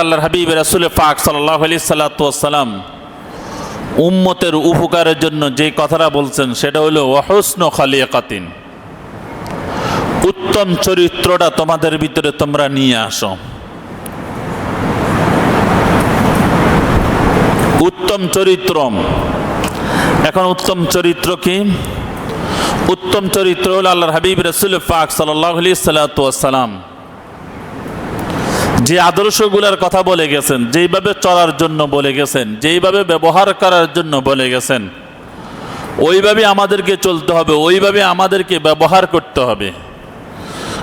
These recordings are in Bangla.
আল্লাহর হাবিব রাসুল পাক সাল্লাহ আলি সাল্লাতাম উম্মতের উপকারের জন্য যে কথাটা বলছেন, সেটা হলো অহস্ন খালিয়াকাতিন উত্তম চরিত্রটা তোমাদের ভিতরে তোমরা নিয়ে আসো। উত্তম চরিত্র। এখন উত্তম চরিত্র কি? উত্তম চরিত্র হল আল্লাহর হাবিব রসুল পাক সাল্লাহ আলি সাল্লাতাম যে আদর্শগুলোর কথা বলে গেছেন, যেইভাবে চলার জন্য বলে গেছেন, যেইভাবে ব্যবহার করার জন্য বলে গেছেন, ওইভাবে আমাদেরকে চলতে হবে, ওইভাবে আমাদেরকে ব্যবহার করতে হবে।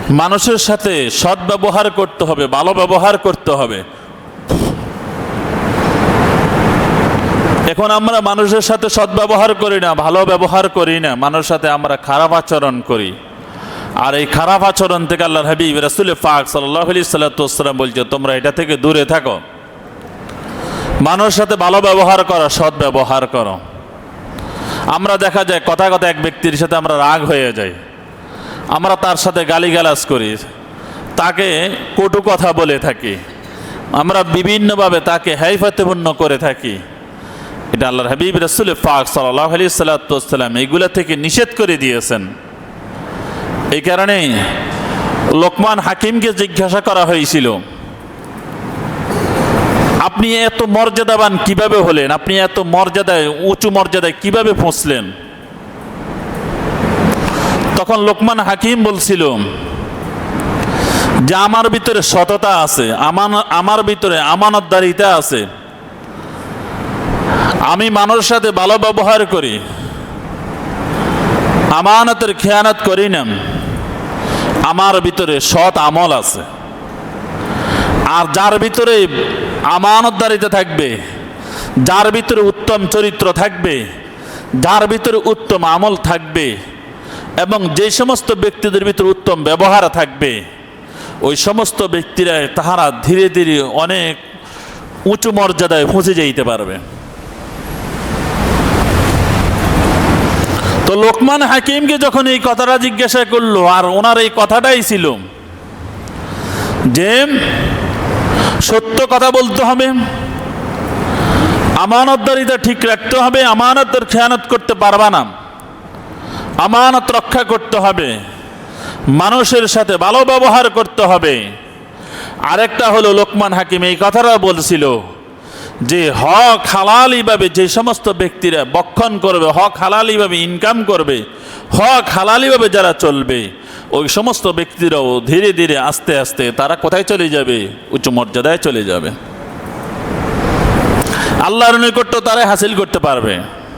মানুষের সাথে সৎ ব্যবহার করতে হবে, ভালো ব্যবহার করতে হবে। এখন আমরা মানুষের সাথে সৎ ব্যবহার করি না, ভালো ব্যবহার করি না, মানুষের সাথে আমরা খারাপ আচরণ করি। আর এই খারাপ আচরণ থেকে আল্লাহ হাবিব, রাসুল ফাক সাল্লাহ আলি সাল্লাতাম বলছে, তোমরা এটা থেকে দূরে থাকো। মানুষের সাথে ভালো ব্যবহার করো, সৎ ব্যবহার করো। আমরা দেখা যায় কথা কথা এক ব্যক্তির সাথে আমরা রাগ হয়ে যাই। আমরা তার সাথে গালিগালাজ করি। তাকে কটু কথা বলে থাকি। আমরা বিভিন্নভাবে তাকে হাইফাতেপূর্ণ করে থাকি। এটা আল্লাহর হাবিব, রসুল ফাক সাল্লাহ আলি সাল্লাতাম এইগুলা থেকে নিষেধ করে দিয়েছেন। এই কারণে লোকমান হাকিমকে জিজ্ঞাসা করা হয়েছিল, আপনি এত মর্যাদাবান কীভাবে হলেন? আপনি এত মর্যাদায়, উঁচু মর্যাদায় কীভাবে পৌঁছলেন? তখন লোকমান হাকিম বলছিল, যে আমার ভিতরে সততা আছে আমার ভিতরে আমানতদারিতা আছে। আমি মানুষের সাথে ভালো ব্যবহার করি, আমানতের খেয়ানত করি না। আমার ভিতরে সৎ আমল আছে। আর যার ভিতরে আমানতদারিতে থাকবে, যার ভিতরে উত্তম চরিত্র থাকবে, যার ভিতরে উত্তম আমল থাকবে, এবং যে সমস্ত ব্যক্তিদের ভিতরে উত্তম ব্যবহার থাকবে, ওই সমস্ত ব্যক্তিরা তাহারা ধীরে ধীরে অনেক উঁচু মর্যাদায় পৌঁছে যেতে পারবে। তো লোকমান হাকিমকে যখন এই কথাটা জিজ্ঞাসা করল, আর ওনার এই কথাটাই ছিল যে, সত্য কথা বলতে হবে, আমানতদারিতা ঠিক রাখতে হবে, আমানতের খেয়ানত করতে পারবা না, আমানত রক্ষা করতে হবে, মানুষের সাথে ভালো ব্যবহার করতে হবে। আরেকটা হলো লোকমান হাকিম এই কথাটা বলছিল যে হক হালালিভাবে যে সমস্ত ব্যক্তিরা বক্ষণ করবে, হক হালালিভাবে ইনকাম করবে, হক হালালিভাবে যারা চলবে, ওই সমস্ত ব্যক্তিরাও ধীরে ধীরে আস্তে আস্তে তারা কোথায় চলে যাবে? উচ্চ মর্যাদায় চলে যাবে। আল্লাহর নৈকট্য তারাই হাসিল করতে পারবে।